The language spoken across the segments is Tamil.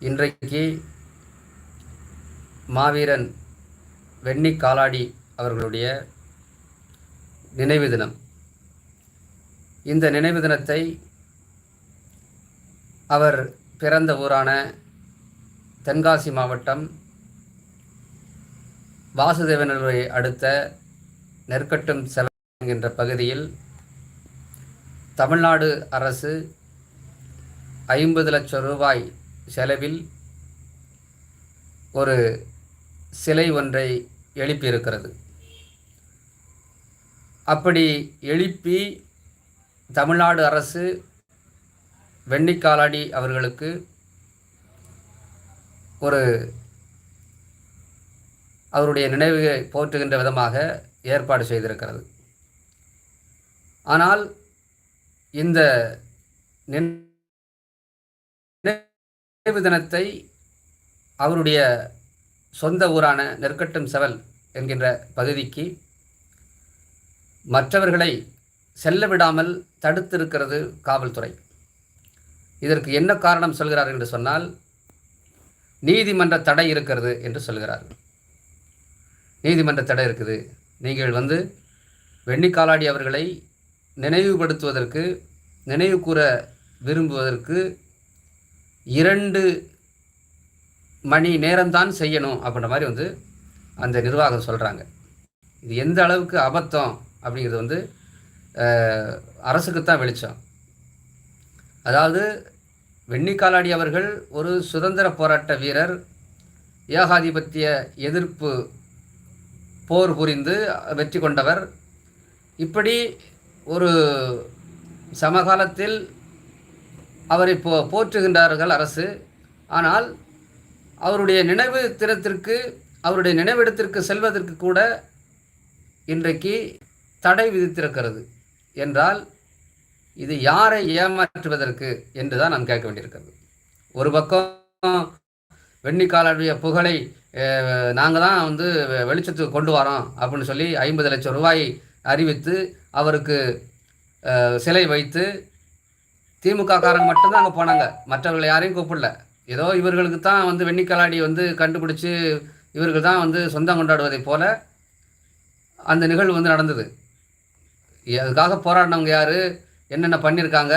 இன்றைக்கு மாவீரன் வெண்ணி காலாடி அவர்களுடைய நினைவு தினம். இந்த நினைவு தினத்தை அவர் பிறந்த ஊரான தென்காசி மாவட்டம் வாசுதேவனூரை அடுத்த நெற்கட்டும் செவ என்கின்ற பகுதியில் தமிழ்நாடு அரசு ஐம்பது லட்சம் ரூபாய் செலவில் ஒரு சிலை ஒன்றை எழுப்பியிருக்கிறது. அப்படி எழுப்பி தமிழ்நாடு அரசு வெண்ணிக்காலாடி அவர்களுக்கு ஒரு அவருடைய நினைவை போற்றுகின்ற விதமாக ஏற்பாடு செய்திருக்கிறது. ஆனால் இந்த நின் நினைவு தினத்தை அவருடைய சொந்த ஊரான நெற்கட்டும் செவல் என்கின்ற பகுதிக்கு மற்றவர்களை செல்ல விடாமல் தடுத்திருக்கிறது காவல்துறை. இதற்கு என்ன காரணம் சொல்கிறார் என்று சொன்னால் நீதிமன்ற தடை இருக்கிறது என்று சொல்கிறார்கள் நீதிமன்ற தடை இருக்குது. நீங்கள் வந்து வெண்ணிக்காலாடி அவர்களை நினைவுபடுத்துவதற்கு நினைவு கூற விரும்புவதற்கு இரண்டு மணி நேரம்தான் செய்யணும் அப்படின்ற மாதிரி வந்து அந்த நிர்வாகம் சொல்கிறாங்க இது எந்த அளவுக்கு அபத்தம் அப்படிங்கிறது வந்து அரசுக்குத்தான் வெளிச்சம். அதாவது வெண்ணிக்காலாடி அவர்கள் ஒரு சுதந்திர போராட்ட வீரர் ஏகாதிபத்திய எதிர்ப்பு போர் புரிந்து வெற்றி கொண்டவர். இப்படி ஒரு சமகாலத்தில் அவரை போ போற்றுகின்றார்கள் அரசு. ஆனால் அவருடைய நினைவு தினத்திற்கு அவருடைய நினைவிடத்திற்கு செல்வதற்கு கூட இன்றைக்கு தடை விதித்திருக்கிறது. என்றால் இது யாரை ஏமாற்றுவதற்கு என்று தான் நாம் கேட்க வேண்டியிருக்கிறது. ஒரு பக்கம் வெண்ணிக்காலருடைய புகழை நாங்கள் தான் வந்து வெளிச்சத்துக்கு கொண்டு வரோம் அப்படின்னு சொல்லி ஐம்பது லட்சம் ரூபாய் அறிவித்து அவருக்கு சிலை வைத்து திமுக காரங்க மட்டும்தான் அங்கே போனாங்க. மற்றவர்களை யாரையும் கூப்பிடல. ஏதோ இவர்களுக்கு தான் வந்து வெண்ணிக்கலாடி வந்து கண்டுபிடிச்சி இவர்கள் தான் வந்து சொந்தம் கொண்டாடுவதைப் போல அந்த நிகழ்வு வந்து நடந்தது. அதுக்காக போராடினவங்க யார்? என்னென்ன பண்ணியிருக்காங்க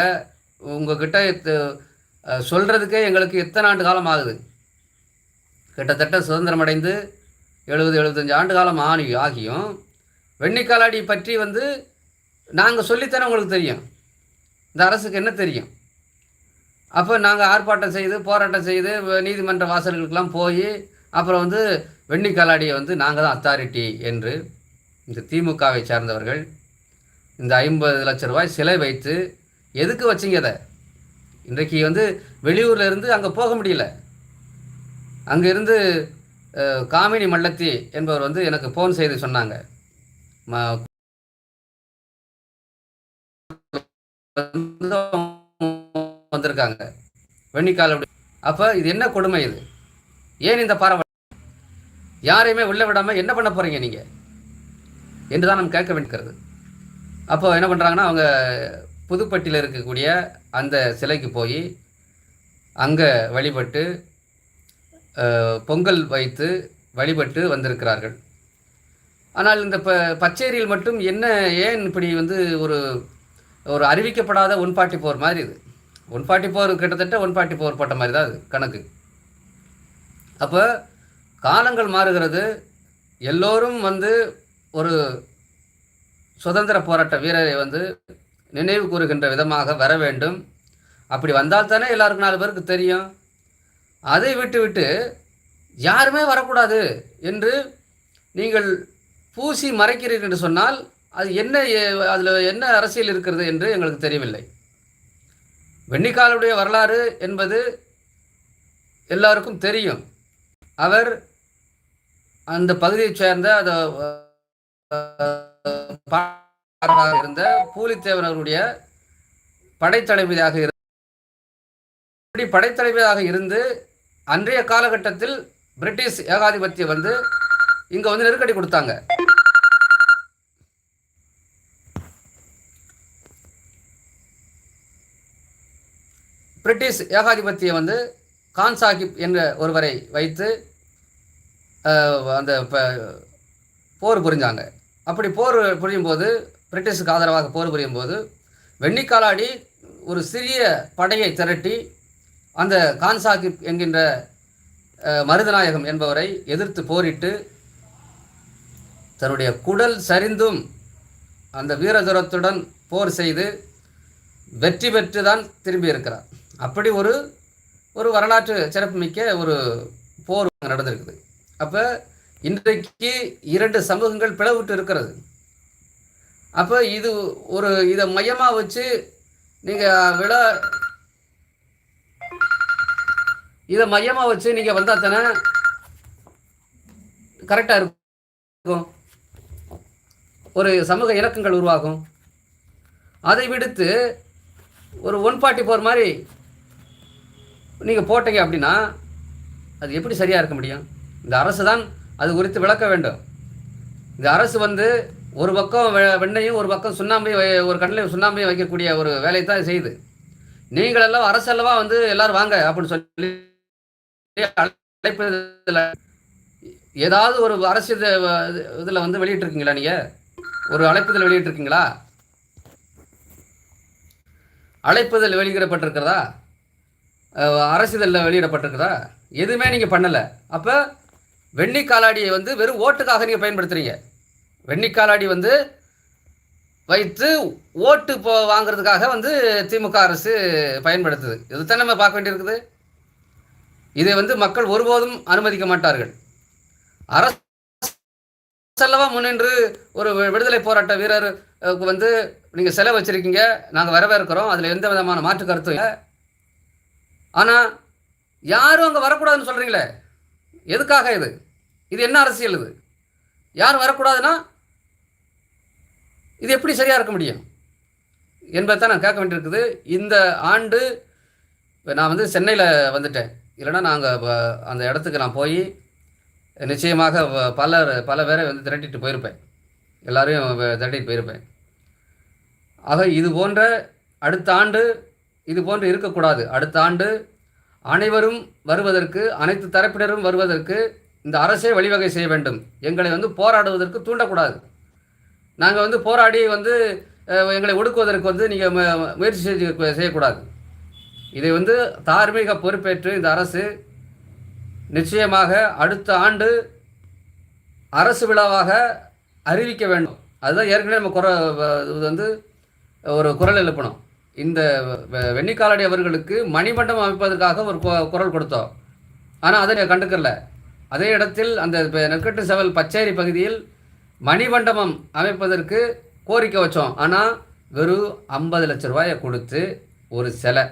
உங்ககிட்ட சொல்கிறதுக்கே எங்களுக்கு எத்தனை ஆண்டு காலம் ஆகுது? கிட்டத்தட்ட சுதந்திரம் அடைந்து எழுபது எழுபத்தஞ்சு ஆண்டு காலம் ஆணி ஆகியும் வெண்ணிக்காலாடி பற்றி வந்து நாங்கள் சொல்லித்தானே உங்களுக்கு தெரியும். இந்த அரசுக்கு என்ன தெரியும்? அப்போ நாங்கள் ஆர்ப்பாட்டம் செய்து போராட்டம் செய்து நீதிமன்ற வாசல்களுக்கெல்லாம் போய் அப்புறம் வந்து வெண்ணிக்காலாடியை வந்து நாங்கள் தான் அத்தாரிட்டி என்று இந்த திமுகவை சார்ந்தவர்கள் இந்த ஐம்பது லட்ச ரூபாய் சிலை வைத்து எதுக்கு வச்சிங்க அதை? இன்றைக்கு வந்து வெளியூரில் இருந்து அங்கே போக முடியல. அங்கேருந்து காமினி மல்லத்தி என்பவர் வந்து எனக்கு ஃபோன் செய்து சொன்னாங்க. வந்திருக்காங்க. வெண்ணிக்கால அப்போ இது என்ன கொடுமை இது? ஏன் இந்த பறவை யாரையுமே உள்ள விடாமல் என்ன பண்ண போகிறீங்க நீங்கள் என்று தான் நம்ம கேட்க வேண்டியிருக்கிறது. அப்போ என்ன பண்ணுறாங்கன்னா அவங்க புதுப்பட்டியில் இருக்கக்கூடிய அந்த சிலைக்கு போய் அங்கே வழிபட்டு பொங்கல் வைத்து வழிபட்டு வந்திருக்கிறார்கள். ஆனால் இந்த ப பச்சேரியில் மட்டும் என்ன ஏன் இப்படி வந்து ஒரு ஒரு அறிவிக்கப்படாத ஒன் ஃபார்ட்டி ஃபோர் மாதிரி இது. ஒன் ஃபார்ட்டி ஃபோர் கிட்டத்தட்ட ஒன் ஃபார்ட்டி ஃபோர் போட்ட மாதிரி தான் அது கணக்கு. அப்போ காலங்கள் மாறுகிறது. எல்லோரும் வந்து ஒரு சுதந்திர போராட்ட வீரரை வந்து நினைவு கூறுகின்ற விதமாக வர வேண்டும். அப்படி வந்தால் தானே எல்லாருக்கும் நாலு பேருக்கு தெரியும். அதை விட்டுவிட்டு யாருமே வரக்கூடாது என்று நீங்கள் பூசி மறைக்கிறீர்கள் என்று சொன்னால் அது என்ன அதில் என்ன அரசியல் இருக்கிறது என்று எங்களுக்கு தெரியவில்லை. வெண்ணிக்காலுடைய வரலாறு என்பது எல்லாருக்கும் தெரியும். அவர் அந்த பகுதியைச் சேர்ந்த அந்த இருந்த பூலித்தேவனருடைய படைத்தளபதியாக இருந்த படைத்தளபதியாக இருந்து அன்றைய காலகட்டத்தில் பிரிட்டிஷ் ஏகாதிபத்தியம் வந்து இங்கே வந்து நெருக்கடி கொடுத்தாங்க. பிரிட்டிஷ் ஏகாதிபத்தியம் வந்து கான் சாஹிப் என்ற ஒருவரை வைத்து அந்த ப- போர் புரிஞ்சாங்க. அப்படி போர் புரியும் போது பிரிட்டிஷுக்கு ஆதரவாக போர் புரியும் போது வெண்ணிக்காலாடி ஒரு சிறிய படையை திரட்டி அந்த கான் சாஹிப் என்கின்ற மருதநாயகம் என்பவரை எதிர்த்து போரிட்டு தன்னுடைய குடல் சரிந்தும் அந்த வீரதுரத்துடன் போர் செய்து வெற்றி பெற்று தான் திரும்பியிருக்கிறார். அப்படி ஒரு ஒரு வரலாற்று சிறப்புமிக்க ஒரு போர் நடந்திருக்குது. அப்போ இன்றைக்கு இரண்டு சமூகங்கள் பிளவுட்டு இருக்கிறது. அப்போ இது ஒரு இதை மையமாக வச்சு நீங்கள் விழா இதை மையமாக வச்சு நீங்கள் வந்தால் தானே கரெக்டாக இருக்கும். ஒரு சமூக இலக்கங்கள் உருவாகும். அதை விடுத்து ஒரு ஒன் ஃபார்ட்டி ஃபோர் மாதிரி நீங்கள் போட்டீங்க அப்படின்னா அது எப்படி சரியாக இருக்க முடியும்? இந்த அரசு தான் அது குறித்து விளக்க வேண்டும். இந்த அரசு வந்து ஒரு பக்கம் வெண்ணையும் ஒரு பக்கம் சுண்ணாம்பையும் வை- ஒரு கண்ணில் சுண்ணாம்பையும் வைக்கக்கூடிய ஒரு வேலையை தான் செய்யுது. நீங்கள் எல்லாம் அரசு அல்லவா வந்து எல்லாரும் வாங்க அப்படின்னு சொல்லி அழைப்பதில் ஏதாவது ஒரு அரசு இதில் வந்து வெளியிட்டிருக்கீங்களா நீங்கள் ஒரு அழைப்புதல் வெளியிட்டிருக்கீங்களா? அழைப்புதல் வெளியிடப்பட்டிருக்கிறதா? அரசு அரசிதழில் வெளியிடப்பட்டிருக்குதா? எதுவுமே நீங்கள் பண்ணலை. அப்போ வெண்ணி காலாடியை வந்து வெறும் ஓட்டுக்காக நீங்கள் பயன்படுத்துகிறீங்க வெண்ணி காலாடி வந்து வைத்து ஓட்டு போ வாங்குறதுக்காக வந்து திமுக அரசு பயன்படுத்துது. இதுதான் நம்ம பார்க்க வேண்டியிருக்குது? இதை வந்து மக்கள் ஒருபோதும் அனுமதிக்க மாட்டார்கள். அரசல்லவா முன்னின்று ஒரு விடுதலை போராட்ட வீரர் வந்து நீங்கள் செலவு வச்சுருக்கீங்க. நாங்கள் வரவேற்கிறோம். அதில் எந்த விதமான மாற்று கருத்தும் இல்லை. ஆனால் யாரும் அங்கே வரக்கூடாதுன்னு சொல்கிறீங்களே எதுக்காக இது? இது என்ன அரசியல் இது? யார் வரக்கூடாதுன்னா இது எப்படி சரியாக இருக்க முடியும்? என்பதை நான் கேட்க வேண்டியிருக்குது. இந்த ஆண்டு இப்போ நான் வந்து சென்னையில் வந்துட்டேன். இல்லைன்னா நாங்கள் அந்த இடத்துக்கு நான் போய் நிச்சயமாக பல பல பேரை வந்து திரட்டிட்டு போயிருப்பேன். எல்லாரையும் திரட்டிட்டு போயிருப்பேன். ஆக இது போன்ற அடுத்த ஆண்டு இது போன்று இருக்கக்கூடாது. அடுத்த ஆண்டு அனைவரும் வருவதற்கு அனைத்து தரப்பினரும் வருவதற்கு இந்த அரசே வழிவகை செய்ய வேண்டும். எங்களை வந்து போராடுவதற்கு தூண்டக்கூடாது. நாங்கள் வந்து போராடி வந்து எங்களை ஒடுக்குவதற்கு வந்து நீங்கள் முயற்சி செய்து செய்யக்கூடாது. இதை வந்து தார்மீக பொறுப்பேற்று இந்த அரசு நிச்சயமாக அடுத்த ஆண்டு அரசு விழாவாக அறிவிக்க வேண்டும். அதுதான் ஏற்கனவே நம்ம குர இது வந்து ஒரு குரல் எழுப்பணும். இந்த வெ- வெண்ணிக்காலடி அவர்களுக்கு மணிமண்டபம் அமைப்பதற்காக ஒரு குரல் கொடுத்தோம். ஆனால் அதை கண்டுக்கல அதே இடத்தில் அந்த நெற்கட்டு செவல் பச்சேரி பகுதியில் மணிமண்டபம் அமைப்பதற்கு கோரிக்கை வச்சோம். ஆனால் வெறும் ஐம்பது லட்ச ரூபாயை கொடுத்து ஒரு சிலை.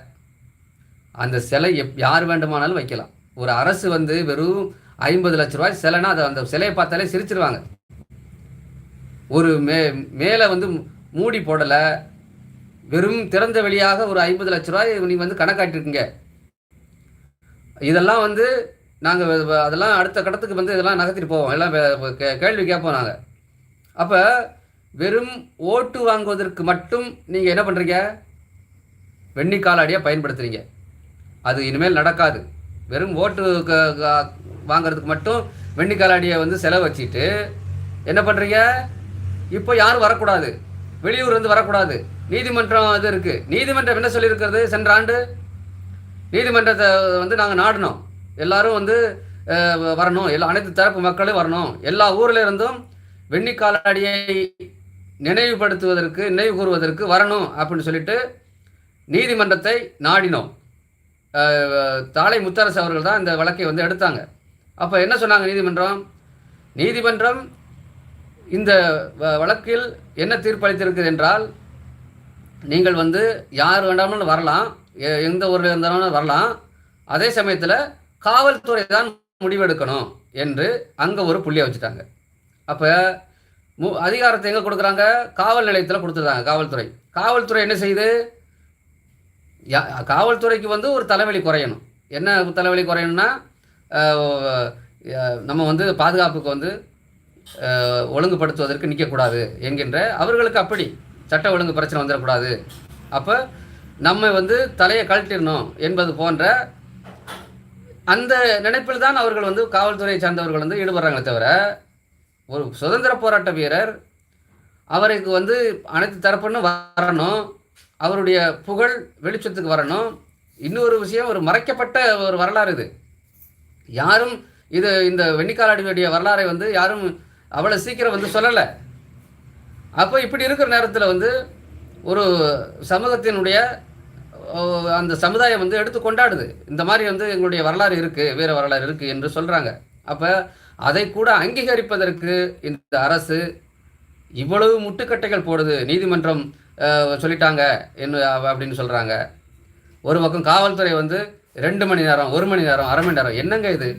அந்த சிலை எப் யார் வேண்டுமானாலும் வைக்கலாம். ஒரு அரசு வந்து வெறும் ஐம்பது லட்ச ரூபாய் சிலைனா அதை அந்த சிலையை பார்த்தாலே சிரிச்சிருவாங்க. ஒரு மே மேலே வந்து மூடி போடலை. வெறும் திறந்த வெளியாக ஒரு ஐம்பது லட்ச ரூபாய் நீங்கள் வந்து கணக்காட்டிருக்கீங்க. இதெல்லாம் வந்து நாங்கள் அதெல்லாம் அடுத்த கட்டத்துக்கு வந்து இதெல்லாம் நகர்த்திட்டு போவோம். எல்லாம் கே- கேள்வி கேட்போம் நாங்கள் அப்போ வெறும் ஓட்டு வாங்குவதற்கு மட்டும் நீங்கள் என்ன பண்ணுறீங்க வெண்ணி காலாடியாக பயன்படுத்துறீங்க. அது இனிமேல் நடக்காது. வெறும் ஓட்டு க- வாங்குறதுக்கு மட்டும் வெண்ணி காலாடியை வந்து செலவு வச்சுட்டு என்ன பண்ணுறீங்க இப்போ யாரும் வரக்கூடாது. வெளியூர் வந்து வரக்கூடாது. நீதிமன்றம் இது இருக்குது நீதிமன்றம் என்ன சொல்லியிருக்கிறது? சென்ற ஆண்டு நீதிமன்றத்தை வந்து நாங்கள் நாடினோம் எல்லாரும் வந்து வரணும். எல்லா அனைத்து தரப்பு மக்களும் வரணும். எல்லா ஊரில் இருந்தும் வெண்ணி காலாடியை நினைவுபடுத்துவதற்கு நினைவு கூறுவதற்கு வரணும் அப்படின்னு சொல்லிட்டு நீதிமன்றத்தை நாடினோம். தாளை முத்தரசு அவர்கள் தான் இந்த வழக்கை வந்து எடுத்தாங்க. அப்போ என்ன சொன்னாங்க நீதிமன்றம்? நீதிமன்றம் இந்த வ- வழக்கில் என்ன தீர்ப்பளித்திருக்குது என்றால் நீங்கள் வந்து யார் வேண்டாமலும் வரலாம். எ- எந்த ஊரில் இருந்தாலும் வரலாம். அதே சமயத்தில் காவல்துறை தான் முடிவெடுக்கணும் என்று அங்கே ஒரு புள்ளியை வச்சுட்டாங்க. அப்போ மு அதிகாரத்தை எங்கே கொடுக்குறாங்க? காவல் நிலையத்தில் கொடுத்துருக்காங்க காவல்துறை. காவல்துறை என்ன செய்யுது? யா- காவல்துறைக்கு வந்து ஒரு தலைவலி குறையணும். என்ன தலைவலி குறையணும்னா நம்ம வந்து பாதுகாப்புக்கு வந்து ஒழுங்குபடுத்துவதற்கு நிற்கக்கூடாது என்கின்ற அவர்களுக்கு அப்படி. சட்ட ஒழுங்கு பிரச்சனை வந்துடக்கூடாது. அப்போ நம்ம வந்து தலையை கழட்டிடணும் என்பது போன்ற அந்த நினைப்பில் தான் அவர்கள் வந்து காவல்துறையை சார்ந்தவர்கள் வந்து ஈடுபடுறாங்களே தவிர ஒரு சுதந்திர போராட்ட வீரர் அவருக்கு வந்து அனைத்து தரப்புன்னு வரணும் அவருடைய புகழ் வெளிச்சத்துக்கு வரணும். இன்னொரு விஷயம் ஒரு மறைக்கப்பட்ட ஒரு வரலாறு இது. யாரும் இது இந்த வெண்ணிக்காலாடியுடைய வரலாறை வந்து யாரும் அவ்வளோ சீக்கிரம் வந்து சொல்லலை. அப்போ இப்படி இருக்கிற நேரத்தில் வந்து ஒரு சமூகத்தினுடைய அந்த சமுதாயம் வந்து எடுத்து கொண்டாடுது. இந்த மாதிரி வந்து எங்களுடைய வரலாறு இருக்குது வீர வரலாறு இருக்குது என்று சொல்கிறாங்க அப்போ அதை கூட அங்கீகரிப்பதற்கு இந்த அரசு இவ்வளவு முட்டுக்கட்டைகள் போடுது நீதிமன்றம் சொல்லிட்டாங்க என்ன அப்படின்னு சொல்கிறாங்க ஒரு பக்கம் காவல்துறை வந்து ரெண்டு மணி நேரம் ஒரு மணி நேரம் அரை மணி நேரம் என்னங்க இது?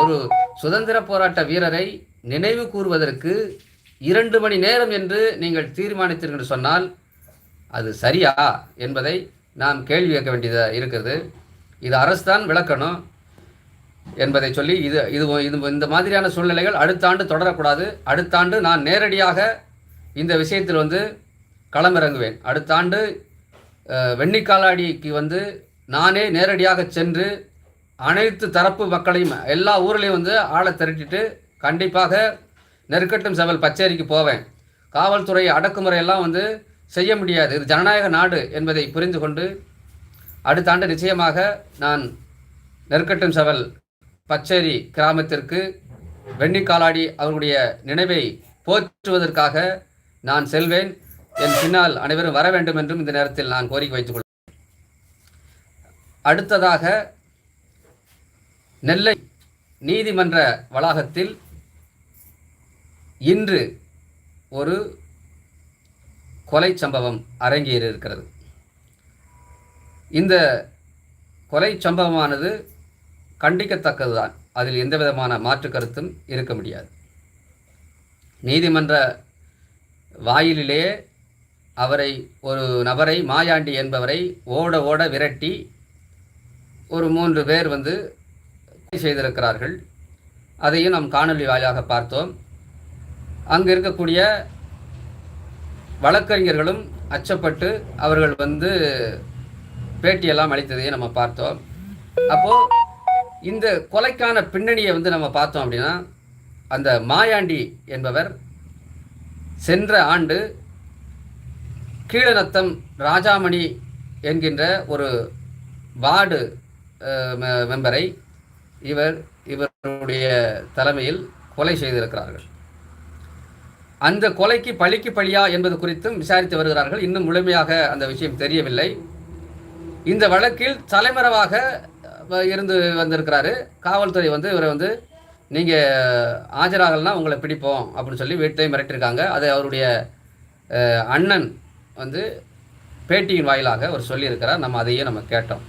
ஒரு சுதந்திர போராட்ட வீரரை நினைவு கூறுவதற்கு இரண்டு மணி நேரம் என்று நீங்கள் தீர்மானித்தீர்கள் சொன்னால் அது சரியா என்பதை நாம் கேள்வி கேட்க வேண்டியதாக இருக்கிறது. இது அரசு தான் விளக்கணும் என்பதை சொல்லி இது இது இது இந்த மாதிரியான சூழ்நிலைகள் அடுத்த ஆண்டு தொடரக்கூடாது. அடுத்த ஆண்டு நான் நேரடியாக இந்த விஷயத்தில் வந்து களமிறங்குவேன். அடுத்த ஆண்டு வெண்ணிக்காலாடிக்கு வந்து நானே நேரடியாக சென்று அனைத்து தரப்பு மக்களையும் எல்லா ஊர்லேயும் வந்து ஆளை திரட்டிட்டு கண்டிப்பாக நெருக்கட்டும் செவல் பச்சேரிக்கு போவேன். காவல்துறை அடக்குமுறையெல்லாம் வந்து செய்ய முடியாது. இது ஜனநாயக நாடு என்பதை புரிந்து கொண்டு அடுத்த ஆண்டு நிச்சயமாக நான் நெருக்கட்டும் செவல் பச்சேரி கிராமத்திற்கு வெண்ணிக்காலாடி அவருடைய நினைவை போற்றுவதற்காக நான் செல்வேன். என் பின்னால் அனைவரும் வர வேண்டும் என்றும் இந்த நேரத்தில் நான் கோரிக்கை வைத்துக் கொள்வேன் அடுத்ததாக நெல்லை நீதிமன்ற வளாகத்தில் இன்று ஒரு கொலை சம்பவம் அரங்கேறி இருக்கிறது. இந்த கொலை சம்பவமானது கண்டிக்கத்தக்கதுதான். அதில் எந்த விதமான மாற்று கருத்தும் இருக்க முடியாது. நீதிமன்ற வாயிலிலே அவரை ஒரு நபரை மாயாண்டி என்பவரை ஓட ஓட விரட்டி ஒரு மூன்று பேர் வந்து செய்திருக்கிறார்கள். அதையும் நாம் காணொலி வாயிலாக பார்த்தோம். அங்கு இருக்கக்கூடிய வழக்கறிஞர்களும் அச்சப்பட்டு அவர்கள் வந்து பேட்டியெல்லாம் அளித்ததையும் நம்ம பார்த்தோம். அப்போது இந்த கொலைக்கான பின்னணியை வந்து நம்ம பார்த்தோம் அப்படின்னா அந்த மாயாண்டி என்பவர் சென்ற ஆண்டு கீழநத்தம் ராஜாமணி என்கின்ற ஒரு வார்டு மெம்பரை இவர் இவருடைய தலைமையில் கொலை செய்திருக்கிறார்கள். அந்த கொலைக்கு பழிக்கு பழியா என்பது குறித்தும் விசாரித்து வருகிறார்கள். இன்னும் முழுமையாக அந்த விஷயம் தெரியவில்லை. இந்த வழக்கில் தலைமறைவாக இருந்து வந்திருக்கிறாரு. காவல்துறை வந்து இவரை வந்து நீங்கள் ஆஜராகலன்னா உங்களை பிடிப்போம் அப்படின்னு சொல்லி வீட்டையும் மிரட்டிருக்காங்க அது அவருடைய அண்ணன் வந்து பேட்டியின் வாயிலாக அவர் சொல்லியிருக்கிறார். நம்ம அதையே நம்ம கேட்டோம்.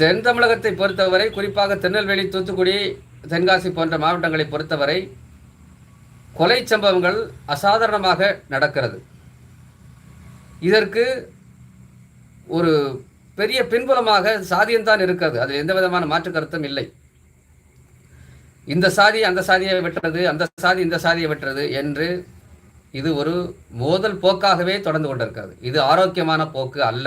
தென் தமிழகத்தை பொறுத்தவரை குறிப்பாக திருநெல்வேலி தூத்துக்குடி தென்காசி போன்ற மாவட்டங்களை பொறுத்தவரை கொலை சம்பவங்கள் அசாதாரணமாக நடக்கிறது. இதற்கு ஒரு பெரிய பின்புலமாக சாதியம்தான் இருக்கிறது. அதில் எந்த விதமான மாற்று கருத்தும் இல்லை. இந்த சாதி அந்த சாதியை வெட்டுறது அந்த சாதி இந்த சாதியை வெட்டுறது என்று இது ஒரு மோதல் போக்காகவே தொடர்ந்து கொண்டிருக்கிறது. இது ஆரோக்கியமான போக்கு அல்ல.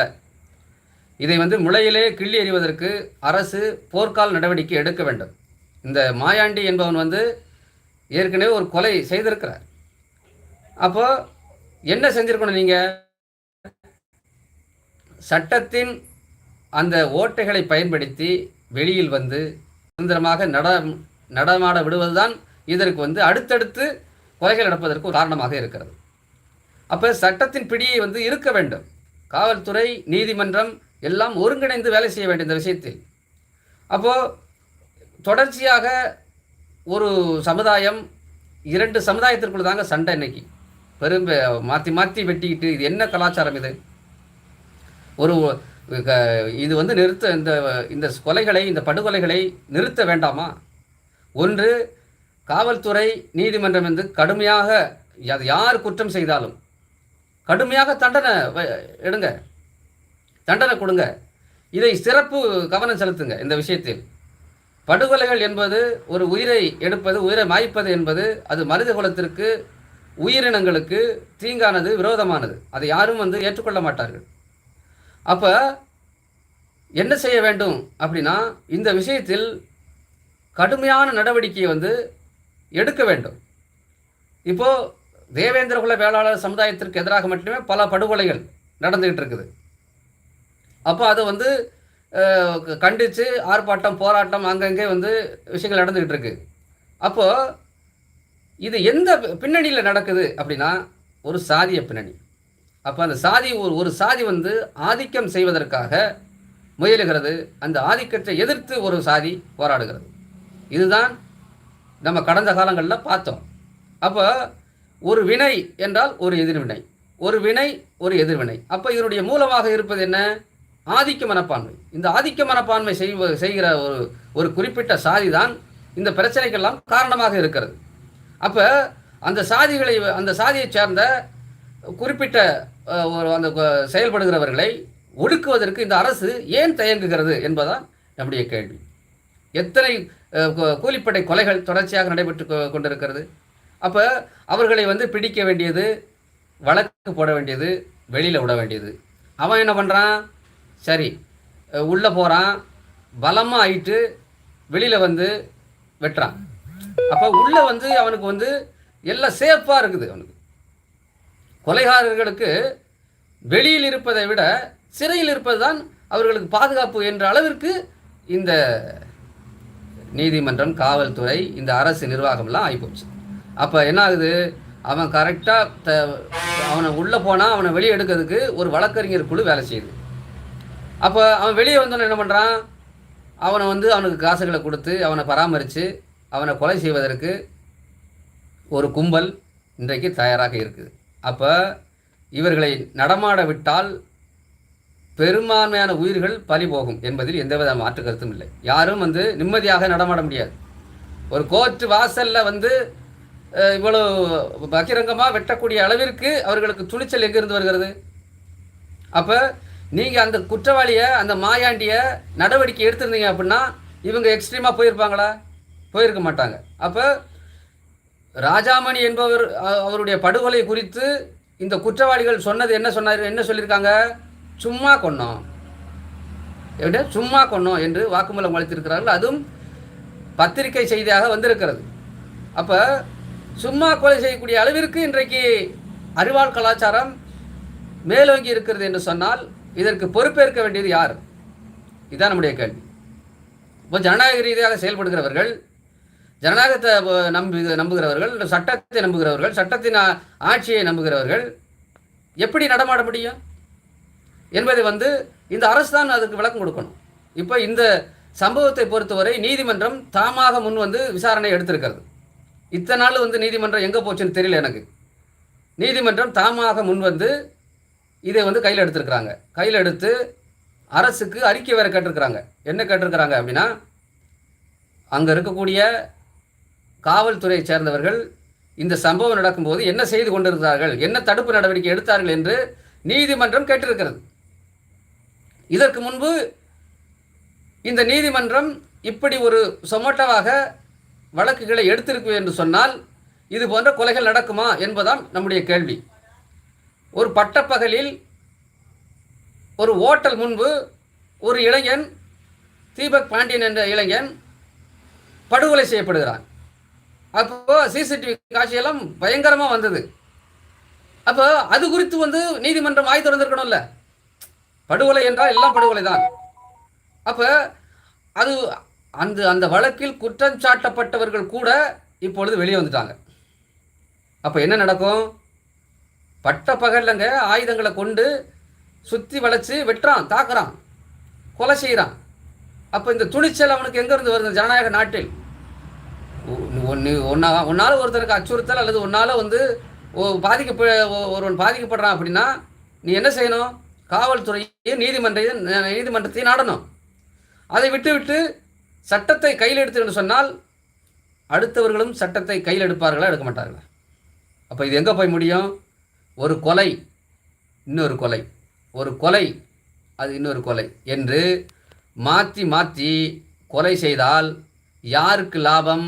இதை வந்து முளையிலே கிள்ளி எறிவதற்கு அரசு போர்க்கால் நடவடிக்கை எடுக்க வேண்டும். இந்த மாயாண்டி என்பவன் வந்து ஏற்கனவே ஒரு கொலை செய்திருக்கிறார். அப்போ என்ன செஞ்சிருக்கணும் நீங்கள் சட்டத்தின் அந்த ஓட்டைகளை பயன்படுத்தி வெளியில் வந்து சுதந்திரமாக நட நடமாட விடுவதுதான் இதற்கு வந்து அடுத்தடுத்து கொலைகள் நடப்பதற்கு ஒரு காரணமாக இருக்கிறது. அப்போ சட்டத்தின் பிடியை வந்து இருக்க வேண்டும். காவல்துறை நீதிமன்றம் எல்லாம் ஒருங்கிணைந்து வேலை செய்ய வேண்டும் இந்த விஷயத்தில். அப்போது தொடர்ச்சியாக ஒரு சமுதாயம் இரண்டு சமுதாயத்திற்குள்ள தாங்க சண்டை இன்னைக்கு. பெரும் மாற்றி மாற்றி வெட்டிக்கிட்டு இது என்ன கலாச்சாரம் இது? ஒரு இது வந்து நிறுத்த இந்த இந்த கொலைகளை இந்த படுகொலைகளை நிறுத்த வேண்டாமா? ஒன்று காவல்துறை நீதிமன்றம் வந்து கடுமையாக அது யார் குற்றம் செய்தாலும் கடுமையாக தண்டனை எடுங்க. தண்டனை கொடுங்க. இதை சிறப்பு கவனம் செலுத்துங்க இந்த விஷயத்தில். படுகொலைகள் என்பது ஒரு உயிரை எடுப்பது உயிரை மாய்ப்பது என்பது அது மனித குலத்திற்கு உயிரினங்களுக்கு தீங்கானது விரோதமானது. அதை யாரும் வந்து ஏற்றுக்கொள்ள மாட்டார்கள். அப்போ என்ன செய்ய வேண்டும் அப்படின்னா இந்த விஷயத்தில் கடுமையான நடவடிக்கையை வந்து எடுக்க வேண்டும். இப்போது தேவேந்திர குல வேளாளர் சமுதாயத்திற்கு எதிராக மட்டுமே பல படுகொலைகள் நடந்துகிட்டு இருக்குது. அப்போ அதை வந்து கண்டித்து ஆர்ப்பாட்டம் போராட்டம் அங்கங்கே வந்து விஷயங்கள் நடந்துக்கிட்டு இருக்கு. அப்போது இது எந்த பின்னணியில் நடக்குது அப்படின்னா ஒரு சாதிய பின்னணி. அப்போ அந்த சாதி ஒரு ஒரு சாதி வந்து ஆதிக்கம் செய்வதற்காக முயலுகிறது. அந்த ஆதிக்கத்தை எதிர்த்து ஒரு சாதி போராடுகிறது. இதுதான் நம்ம கடந்த காலங்களில் பார்த்தோம். அப்போ ஒரு வினை என்றால் ஒரு எதிர்வினை. ஒரு வினை ஒரு எதிர்வினை. அப்போ இதனுடைய மூலமாக இருப்பது என்ன? ஆதிக்க மனப்பான்மை. இந்த ஆதிக்க மனப்பான்மை செய்வ செய்கிற ஒரு ஒரு குறிப்பிட்ட சாதி தான் இந்த பிரச்சனைக்கெல்லாம் காரணமாக இருக்கிறது. அப்போ அந்த சாதிகளை அந்த சாதியைச் சேர்ந்த குறிப்பிட்ட ஒரு அந்த செயல்படுகிறவர்களை ஒடுக்குவதற்கு இந்த அரசு ஏன் தயங்குகிறது என்பதுதான் நம்முடைய கேள்வி. எத்தனை கூலிப்படை கொலைகள் தொடர்ச்சியாக நடைபெற்று கொண்டிருக்கிறது. அப்போ அவர்களை வந்து பிடிக்க வேண்டியது வழக்கு போட வேண்டியது வெளியில் விட வேண்டியது. அவன் என்ன பண்ணுறான் சரி உள்ளே போகிறான் பலமாக ஆயிட்டு வெளியில் வந்து வெட்டுறான். அப்போ உள்ளே வந்து அவனுக்கு வந்து எல்லாம் சேஃபாக இருக்குது அவனுக்கு. கொலைகாரர்களுக்கு வெளியில் இருப்பதை விட சிறையில் இருப்பது தான் அவர்களுக்கு பாதுகாப்பு என்ற அளவிற்கு இந்த நீதிமன்றம் காவல்துறை இந்த அரசு நிர்வாகம்லாம் ஆகிப்போச்சு அப்போ என்ன ஆகுது அவன் கரெக்டாக த அவனை உள்ளே போனால் அவனை வெளியே எடுக்கிறதுக்கு ஒரு வழக்கறிஞர் குழு வேலை செய்யுது. அப்போ அவன் வெளியே வந்தோன்னு என்ன பண்ணுறான் அவனை வந்து அவனுக்கு காசுகளை கொடுத்து அவனை பராமரித்து அவனை கொலை செய்வதற்கு ஒரு கும்பல் இன்றைக்கு தயாராக இருக்குது. அப்போ இவர்களை நடமாட விட்டால் பெரும்பான்மையான உயிர்கள் பலி போகும் என்பதில் எந்தவித மாற்று கருத்தும் இல்லை. யாரும் வந்து நிம்மதியாக நடமாட முடியாது. ஒரு கோர்ட் வாசலில் வந்து இவ்வளோ பகிரங்கமாக வெட்டக்கூடிய அளவிற்கு அவர்களுக்கு துணிச்சல் எங்கிருந்து வருகிறது? அப்போ நீங்கள் அந்த குற்றவாளியை அந்த மாயாண்டியை நடவடிக்கை எடுத்திருந்தீங்க அப்படின்னா இவங்க எக்ஸ்ட்ரீமாக போயிருப்பாங்களா? போயிருக்க மாட்டாங்க. அப்போ ராஜாமணி என்பவர் அவருடைய படுகொலை குறித்து இந்த குற்றவாளிகள் சொன்னது என்ன சொன்னார் என்ன சொல்லியிருக்காங்க? சும்மா கொன்னோம். எப்படி சும்மா கொன்னோம் என்று வாக்குமூலம் அளித்திருக்கிறார்கள். அதுவும் பத்திரிகை செய்தியாக வந்திருக்கிறது. அப்போ சும்மா கொலை செய்யக்கூடிய அளவிற்கு இன்றைக்கு அறிவாள் கலாச்சாரம் மேலோங்கி இருக்கிறது என்று சொன்னால் இதற்கு பொறுப்பேற்க வேண்டியது யார்? இதுதான் நம்முடைய கேள்வி. இப்போ ஜனநாயக ரீதியாக செயல்படுகிறவர்கள் ஜனநாயகத்தை வ- நம்பு நம்புகிறவர்கள் சட்டத்தை நம்புகிறவர்கள் சட்டத்தின் ஆட்சியை நம்புகிறவர்கள் எப்படி நடமாட முடியும்? என்பதை வந்து இந்த அரசு தான் அதுக்கு விளக்கம் கொடுக்கணும். இப்போ இந்த சம்பவத்தை பொறுத்தவரை நீதிமன்றம் தாமாக முன் வந்து விசாரணை எடுத்திருக்கிறது. இத்தனை நாள் வந்து நீதிமன்றம் எங்கே போச்சுன்னு தெரியல எனக்கு. நீதிமன்றம் தாமாக முன் வந்து இதை வந்து கையில் எடுத்திருக்கிறாங்க. கையில் எடுத்து அரசுக்கு அறிக்கை வேறு கேட்டிருக்கிறாங்க. என்ன கேட்டிருக்கிறாங்க அப்படின்னா அங்கே இருக்கக்கூடிய காவல்துறையை சேர்ந்தவர்கள் இந்த சம்பவம் நடக்கும்போது என்ன செய்து கொண்டிருக்கிறார்கள் என்ன தடுப்பு நடவடிக்கை எடுத்தார்கள் என்று நீதிமன்றம் கேட்டிருக்கிறது. இதற்கு முன்பு இந்த நீதிமன்றம் இப்படி ஒரு சொமோட்டோவாக வழக்குகளை எடுத்திருக்கு என்று சொன்னால் இது போன்ற கொலைகள் நடக்குமா என்பதாம் நம்முடைய கேள்வி. ஒரு பட்டப்பகலில் ஒரு ஓட்டல் முன்பு ஒரு இளைஞன் தீபக் பாண்டியன் என்ற இளைஞன் படுகொலை செய்யப்படுகிறான். அப்போ சிசிடிவி காட்சியெல்லாம் பயங்கரமாக வந்தது. அப்போ அது குறித்து வந்து நீதிமன்றம் வாய் திறந்திருக்கணும்ல படுகொலை என்றால் எல்லாம் படுகொலை தான் அப்போ அது அந்த அந்த வழக்கில் குற்றம் சாட்டப்பட்டவர்கள் கூட இப்பொழுது வெளியே வந்துட்டாங்க. அப்போ என்ன நடக்கும்? பட்ட பகல்லங்க ஆயுதங்களை கொண்டு சுற்றி வளைச்சி வெட்டுறான் தாக்குறான் கொலை செய்கிறான் அப்போ இந்த துணிச்சல் அவனுக்கு எங்கேருந்து வருது? ஜனநாயக நாட்டில். ஒன்று ஒன்றா ஒன்றால் ஒருத்தருக்கு அச்சுறுத்தல் அல்லது ஒன்றால் வந்து பாதிக்கப்ப ஒருவன் பாதிக்கப்படுறான் அப்படின்னா நீ என்ன செய்யணும்? காவல்துறையும் நீதிமன்றையும் நீதிமன்றத்தையும் நாடணும். அதை விட்டுவிட்டு சட்டத்தை கையில் எடுத்துன்னு சொன்னால் அடுத்தவர்களும் சட்டத்தை கையில் எடுப்பார்களா எடுக்க மாட்டார்களா? அப்போ இது எங்கே போய் முடியும்? ஒரு கொலை இன்னொரு கொலை. ஒரு கொலை அது இன்னொரு கொலை என்று மாற்றி மாற்றி கொலை செய்தால் யாருக்கு லாபம்?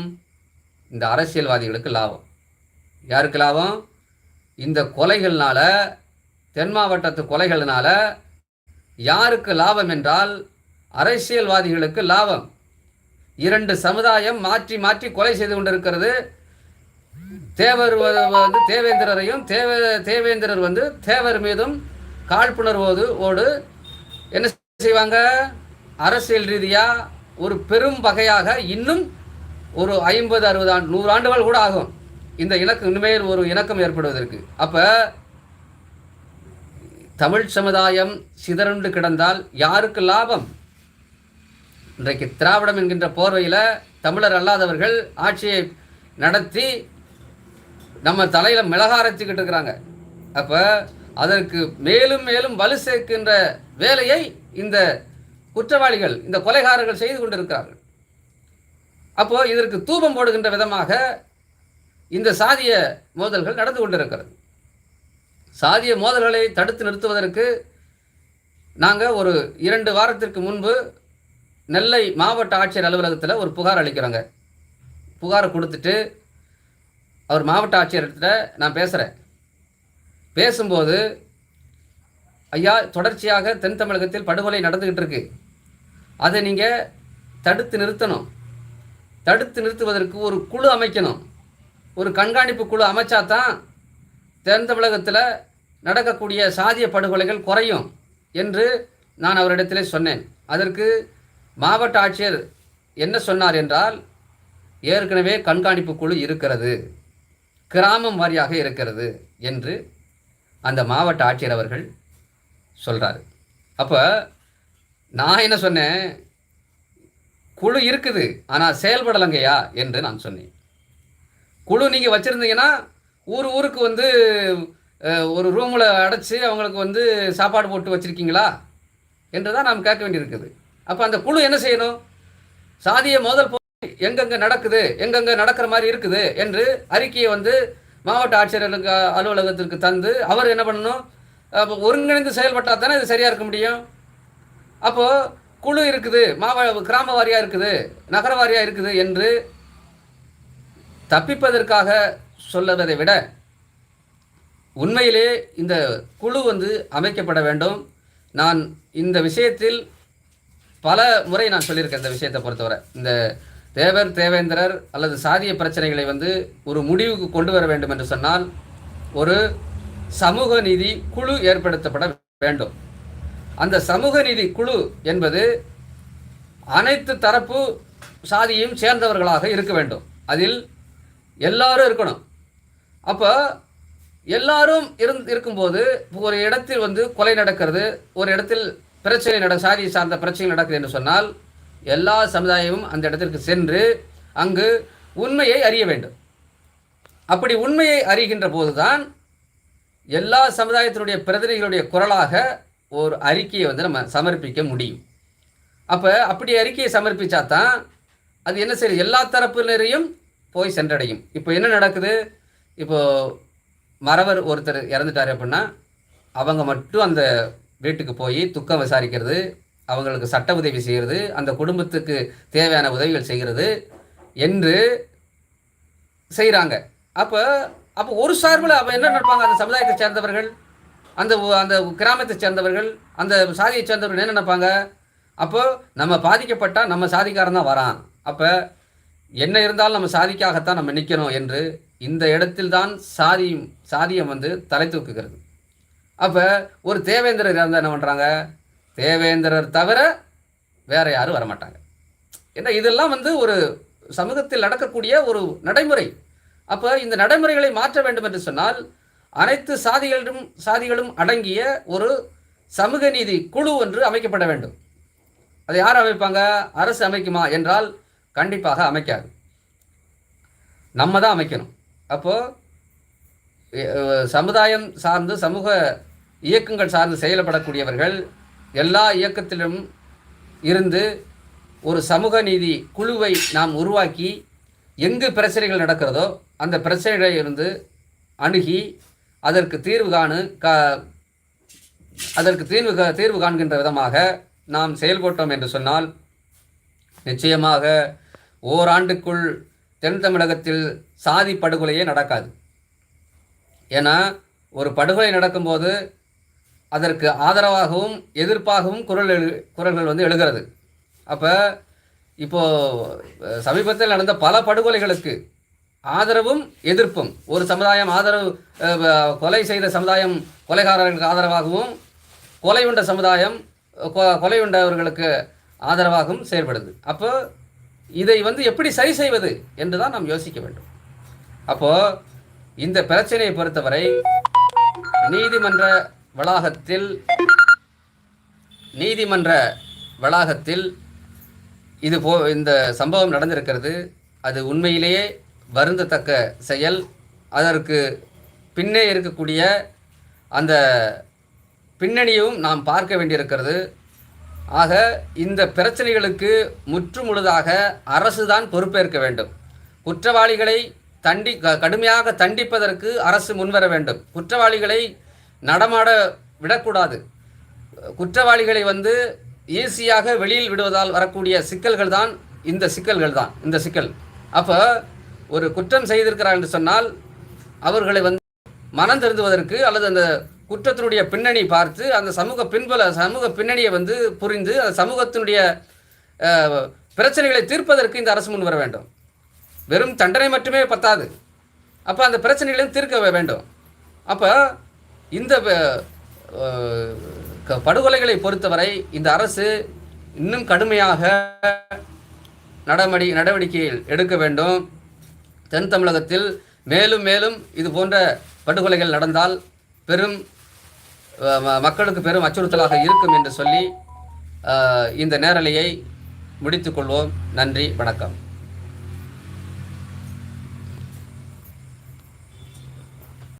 இந்த அரசியல்வாதிகளுக்கு லாபம். யாருக்கு லாபம்? இந்த கொலைகள்னால தென் மாவட்டத்து கொலைகள்னால யாருக்கு லாபம் என்றால் அரசியல்வாதிகளுக்கு லாபம். இரண்டு சமுதாயம் மாற்றி மாற்றி கொலை செய்து கொண்டிருக்கிறது. தேவர் வந்து தேவேந்திரரையும் தேவ தேவேந்திரர் வந்து தேவர் மீதும் காழ்ப்புணர்வோடு ஓடு. என்ன செய்வாங்க? அரசியல் ரீதியாக ஒரு பெரும் வகையாக இன்னும் ஒரு ஐம்பது அறுபது ஆண்டு நூறு ஆண்டுகள் கூட ஆகும். இந்த இணக்கம் இனிமேல் ஒரு இணக்கம் ஏற்படுவதற்கு. அப்போ தமிழ் சமுதாயம் சிதறண்டு கிடந்தால் யாருக்கு லாபம்? இன்றைக்கு திராவிடம் என்கின்ற போர்வையில் தமிழர் அல்லாதவர்கள் ஆட்சியை நடத்தி நம்ம தலையில் மிளகாரச்சிக்கிட்டு இருக்கிறாங்க. அப்போ அதற்கு மேலும் மேலும் வலு சேர்க்கின்ற வேலையை இந்த குற்றவாளிகள் இந்த கொலைகாரர்கள் செய்து கொண்டிருக்கிறார்கள். அப்போது இதற்கு தூபம் போடுகின்ற விதமாக இந்த சாதிய மோதல்கள் நடந்து கொண்டிருக்கிறது. சாதிய மோதல்களை தடுத்து நிறுத்துவதற்கு நாங்கள் ஒரு இரண்டு வாரத்திற்கு முன்பு நெல்லை மாவட்ட ஆட்சியர் அலுவலகத்தில் ஒரு புகார் அளிக்கிறோங்க. புகாரை கொடுத்துட்டு அவர் மாவட்ட ஆட்சியர்கிட்ட நான் பேசுகிறேன் பேசும்போது ஐயா தொடர்ச்சியாக தென் தமிழகத்தில் படுகொலை நடந்துக்கிட்டு இருக்கு. அதை நீங்கள் தடுத்து நிறுத்தணும். தடுத்து நிறுத்துவதற்கு ஒரு குழு அமைக்கணும். ஒரு கண்காணிப்பு குழு அமைச்சா தான் தென் தமிழகத்தில் நடக்கக்கூடிய சாதிய படுகொலைகள் குறையும் என்று நான் அவரிடத்திலே சொன்னேன். அதற்கு மாவட்ட ஆட்சியர் என்ன சொன்னார் என்றால் ஏற்கனவே கண்காணிப்பு குழு இருக்கிறது. கிராமம் வாரியாக இருக்கிறது என்று அந்த மாவட்ட ஆட்சியர் அவர்கள் சொல்கிறாரு அப்போ நான் என்ன சொன்னேன்? குழு இருக்குது ஆனால் செயல்படலைங்கய்யா என்று நான் சொன்னேன். குழு நீங்கள் வச்சுருந்தீங்கன்னா ஊர் ஊருக்கு வந்து ஒரு ரூமில் அடைச்சி அவங்களுக்கு வந்து சாப்பாடு போட்டு வச்சுருக்கீங்களா? என்று தான் நாம் கேட்க வேண்டியிருக்குது. அப்போ அந்த குழு என்ன செய்யணும்? சாதிய மோதல் போ எங்கெங்கே நடக்குது எங்கெங்கே நடக்கிற மாதிரி இருக்குது என்று அறிக்கையை வந்து மாவட்ட ஆட்சியர் அலுவலகத்திற்கு தந்து அவர் என்ன பண்ணணும்? அப்போ ஒருங்கிணைந்து செயல்பட்டால் தானே இது சரியாக இருக்க முடியும்? அப்போது குழு இருக்குது மாவ கிராம வாரியாக இருக்குது நகர வாரியாக இருக்குது என்று தப்பிப்பதற்காக சொல்லுவதை விட உண்மையிலே இந்த குழு வந்து அமைக்கப்பட வேண்டும். நான் இந்த விஷயத்தில் பல முறை நான் சொல்லியிருக்கேன் இந்த விஷயத்தை பொறுத்தவரை. இந்த தேவர் தேவேந்திரர் அல்லது சாதிய பிரச்சனைகளை வந்து ஒரு முடிவுக்கு கொண்டு வர வேண்டும் என்று சொன்னால் ஒரு சமூக நீதி குழு ஏற்படுத்தப்பட வேண்டும். அந்த சமூக நீதி குழு என்பது அனைத்து தரப்பு சாதியும் சேர்ந்தவர்களாக இருக்க வேண்டும். அதில் எல்லாரும் இருக்கணும். அப்போ எல்லாரும் இருந் இருக்கும்போது ஒரு இடத்தில் வந்து கொலை நடக்கிறது ஒரு இடத்தில் பிரச்சனை நட சாதி சார்ந்த பிரச்சனை நடக்குது என்று சொன்னால் எல்லா சமுதாயமும் அந்த இடத்திற்கு சென்று அங்கு உண்மையை அறிய வேண்டும். அப்படி உண்மையை அறிகின்ற போதுதான் எல்லா சமுதாயத்தினுடைய பிரதிநிதிகளுடைய குரலாக ஒரு அறிக்கையை வந்து நம்ம சமர்ப்பிக்க முடியும். அப்போ அப்படி அறிக்கையை சமர்ப்பிச்சா தான் அது என்ன செய்யும்? எல்லா தரப்பினரையும் போய் சென்றடையும். இப்போ என்ன நடக்குது? இப்போ மறவர் ஒருத்தர் இறந்துட்டார் அப்படின்னா அவங்க மட்டும் அந்த வீட்டுக்கு போய் துக்கம் விசாரிக்கிறது அவங்களுக்கு சட்ட உதவி செய்கிறது அந்த குடும்பத்துக்கு தேவையான உதவிகள் செய்கிறது என்று செய்கிறாங்க. அப்போ அப்போ ஒரு சார்பில் அப்போ என்ன நடப்பாங்க அந்த சமுதாயத்தை சேர்ந்தவர்கள் அந்த அந்த கிராமத்தை சேர்ந்தவர்கள் அந்த சாதியை சேர்ந்தவர்கள் என்ன நினைப்பாங்க? அப்போ நம்ம பாதிக்கப்பட்டால் நம்ம சாதிக்காரன் தான் வரான். அப்போ என்ன இருந்தாலும் நம்ம சாதிக்காகத்தான் நம்ம நிற்கணும் என்று இந்த இடத்தில் தான் சாதியும் சாதியம் வந்து தலை தூக்குகிறது. அப்போ ஒரு தேவேந்திரர் இருந்தால் என்ன பண்ணுறாங்க தேவேந்திரர் தவிர வேற யாரும் வரமாட்டாங்க. ஏன்னா இதெல்லாம் வந்து ஒரு சமூகத்தில் நடக்கக்கூடிய ஒரு நடைமுறை. அப்போ இந்த நடைமுறைகளை மாற்ற வேண்டும் என்று சொன்னால் அனைத்து சாதிகளும் சாதிகளும் அடங்கிய ஒரு சமூக நீதி குழு ஒன்று அமைக்கப்பட வேண்டும். அதை யார் அமைப்பாங்க? அரசு அமைக்குமா என்றால் கண்டிப்பாக அமைக்காது. நம்ம தான் அமைக்கணும். அப்போது சமுதாயம் சார்ந்து சமூக இயக்கங்கள் சார்ந்து செயல்படக்கூடியவர்கள் எல்லா இயக்கத்திலும் இருந்து ஒரு சமூக நீதி குழுவை நாம் உருவாக்கி எங்கு பிரச்சனைகள் நடக்கிறதோ அந்த பிரச்சனைகளை இருந்து அணுகி அதற்கு தீர்வு காணு கா அதற்கு தீர்வு கா தீர்வு காண்கின்ற விதமாக நாம் செயல்பட்டோம் என்று சொன்னால் நிச்சயமாக ஓராண்டுக்குள் தென் தமிழகத்தில் சாதி படுகொலையே நடக்காது. ஏன்னா ஒரு படுகொலை நடக்கும்போது அதற்கு ஆதரவாகவும் எதிர்ப்பாகவும் குரல் எழு குரல்கள் வந்து எழுகிறது. அப்போ இப்போது சமீபத்தில் நடந்த பல படுகொலைகளுக்கு ஆதரவும் எதிர்ப்பும் ஒரு சமுதாயம் ஆதரவு கொலை செய்த சமுதாயம் கொலைகாரர்களுக்கு ஆதரவாகவும் கொலை உண்ட சமுதாயம் கொ- கொலை உண்டவர்களுக்கு ஆதரவாகவும் செயல்படுது. அப்போ இதை வந்து எப்படி சரி செய்வது என்று தான் நாம் யோசிக்க வேண்டும். அப்போது இந்த பிரச்சனையை பொறுத்தவரை நீதிமன்ற வளாகத்தில் நீதிமன்ற வளாகத்தில் இது போ இந்த சம்பவம் நடந்திருக்கிறது. அது உண்மையிலேயே வருந்தத்தக்க செயல். அதற்கு பின்னே இருக்கக்கூடிய அந்த பின்னணியும் நாம் பார்க்க வேண்டியிருக்கிறது. ஆக இந்த பிரச்சனைகளுக்கு முற்றுமுழுதாக அரசு தான் பொறுப்பேற்க வேண்டும். குற்றவாளிகளை தண்டி க- கடுமையாக தண்டிப்பதற்கு அரசு முன்வர வேண்டும். குற்றவாளிகளை நடமாட விடக்கூடாது. குற்றவாளிகளை வந்து ஈஸியாக வெளியில் விடுவதால் வரக்கூடிய சிக்கல்கள் தான் இந்த சிக்கல்கள் தான் இந்த சிக்கல். அப்போ ஒரு குற்றம் செய்திருக்கிறார் என்று சொன்னால் அவர்களை வந்து மனம் திருந்துவதற்கு அல்லது அந்த குற்றத்தினுடைய பின்னணி பார்த்து அந்த சமூக பின்புல சமூக பின்னணியை வந்து புரிந்து அந்த சமூகத்தினுடைய பிரச்சனைகளை தீர்ப்பதற்கு இந்த அரசு முன் வர வேண்டும். வெறும் தண்டனை மட்டுமே பத்தாது. அப்போ அந்த பிரச்சனைகளையும் தீர்க்க வேண்டும். அப்போ இந்த க- படுகொலைகளை பொறுத்தவரை இந்த அரசு இன்னும் கடுமையாக நடமடி நடவடிக்கைகள் எடுக்க வேண்டும். தென் தமிழகத்தில் மேலும் மேலும் இது போன்ற படுகொலைகள் நடந்தால் பெரும் மக்களுக்கு பெரும் அச்சுறுத்தலாக இருக்கும் என்று சொல்லி இந்த நேரலையை முடித்துக்கொள்வோம் நன்றி வணக்கம்.